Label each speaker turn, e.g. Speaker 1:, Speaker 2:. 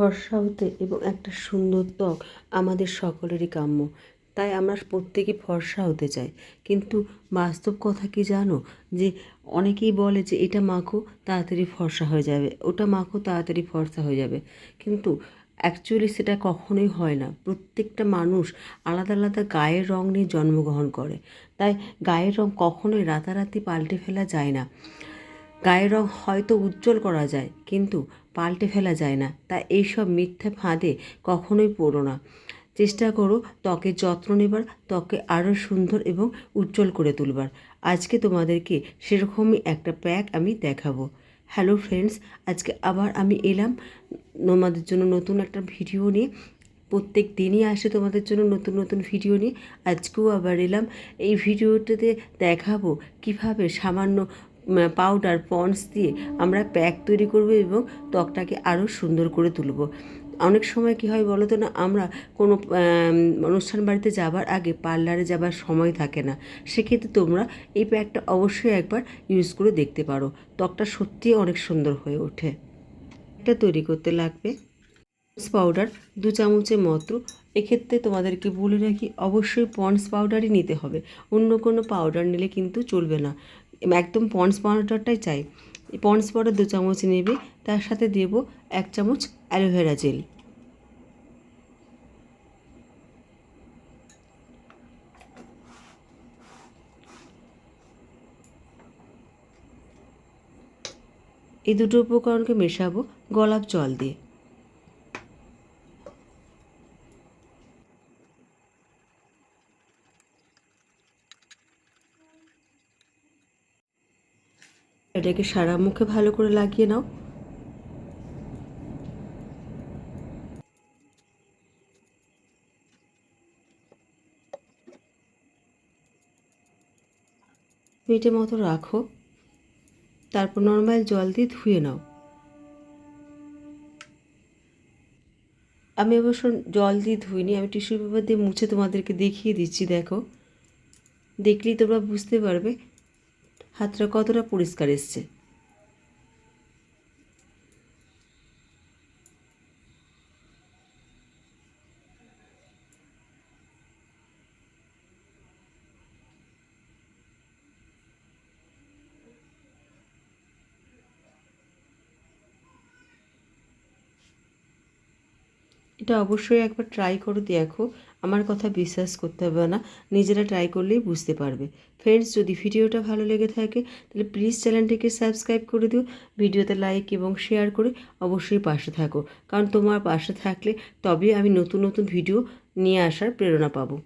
Speaker 1: ফর্সা হতে এবং একটা সুন্দর ত্বক আমাদের সকলেরই কাম্য। তাই আমরা প্রত্যেকে ফর্সা হতে চাই। কিন্তু বাস্তব কথা কি জানো? যে অনেকেই বলে যে এটা মাখো, তাড়াতাড়ি ফর্সা হয়ে যাবে। ওটা মাখো, তাড়াতাড়ি ফর্সা হয়ে যাবে। কিন্তু অ্যাকচুয়ালি সেটা কখনোই হয় না। প্রত্যেকটা মানুষ আলাদা আলাদা গায়ের রং নিয়ে জন্মগ্রহণ করে। তাই গায়ের রং কখনোই রাতারাতি পাল্টে ফেলা যায় না। গায়ের রং হয়তো উজ্জ্বল করা যায়, কিন্তু পাল্টে ফেলা যায় না। তাই এইসব মিথ্যে ফাঁদে কখনোই পড়ো না। চেষ্টা করো ত্বকের যত্ন নেবার ত্বকে আরও সুন্দর এবং উজ্জ্বল করে তুলবার। আজকে তোমাদেরকে সেরকমই একটা প্যাক আমি দেখাবো। হ্যালো ফ্রেন্ডস, আজকে আবার আমি এলাম তোমাদের জন্য নতুন একটা ভিডিও নিয়ে। প্রত্যেক দিনই আসে তোমাদের জন্য নতুন নতুন ভিডিও নিয়ে। আজকেও আবার এলাম। এই ভিডিওটাতে দেখাবো কীভাবে সামান্য পাউডার পন্ডস দিয়ে আমরা প্যাক তৈরি করব এবং ত্বকটাকে আরও সুন্দর করে তুলব। অনেক সময় কী হয় বলো তো না, আমরা কোনো অনুষ্ঠান বাড়িতে যাবার আগে পার্লারে যাবার সময় থাকে না। সেক্ষেত্রে তোমরা এই প্যাকটা অবশ্যই একবার ইউজ করে দেখতে পারো। ত্বকটা সত্যিই অনেক সুন্দর হয়ে ওঠে। এটা তৈরি করতে লাগবে পাউডার দু চামচের মতো। এক্ষেত্রে তোমাদেরকে বলে রাখি, অবশ্যই পন্ডস পাউডারই নিতে হবে। অন্য কোনো পাউডার নিলে কিন্তু চলবে না। একদম পন্ডস পাউডারটাই চাই। পন্ডস পাউডার দু চামচ নেবে, তার সাথে দেব এক চামচ অ্যালোভেরা জেল। এই দুটো উপকরণকে মেশাবো গোলাপ জল দিয়ে। এটাকে সারা মুখে ভালো করে লাগিয়ে নাও। মিনিটের মতো রাখো। তারপর নর্মাল জল দিয়ে ধুয়ে নাও। আমি অবশ্য জল দিয়ে ধুইনি, আমি টিস্যু পেপার দিয়ে মুছে তোমাদেরকে দেখিয়ে দিচ্ছি, দেখো। দেখলেই তোমরা বুঝতে পারবে হাতটা কতটা পরিষ্কার এসছে? এটা অবশ্যই একবার ট্রাই করে দেখো। আমার কথা বিশ্বাস করতে হবে না, নিজেরা ট্রাই করলেই বুঝতে পারবে। ফ্রেন্ডস যদি ভিডিওটা ভালো লেগে থাকে, তাহলে প্লিজ চ্যানেলটিকে সাবস্ক্রাইব করে দিও। ভিডিওতে লাইক এবং শেয়ার করে অবশ্যই পাশে থাকো। কারণ তোমার পাশে থাকলে তবে আমি নতুন নতুন ভিডিও নিয়ে আসার প্রেরণা পাবো।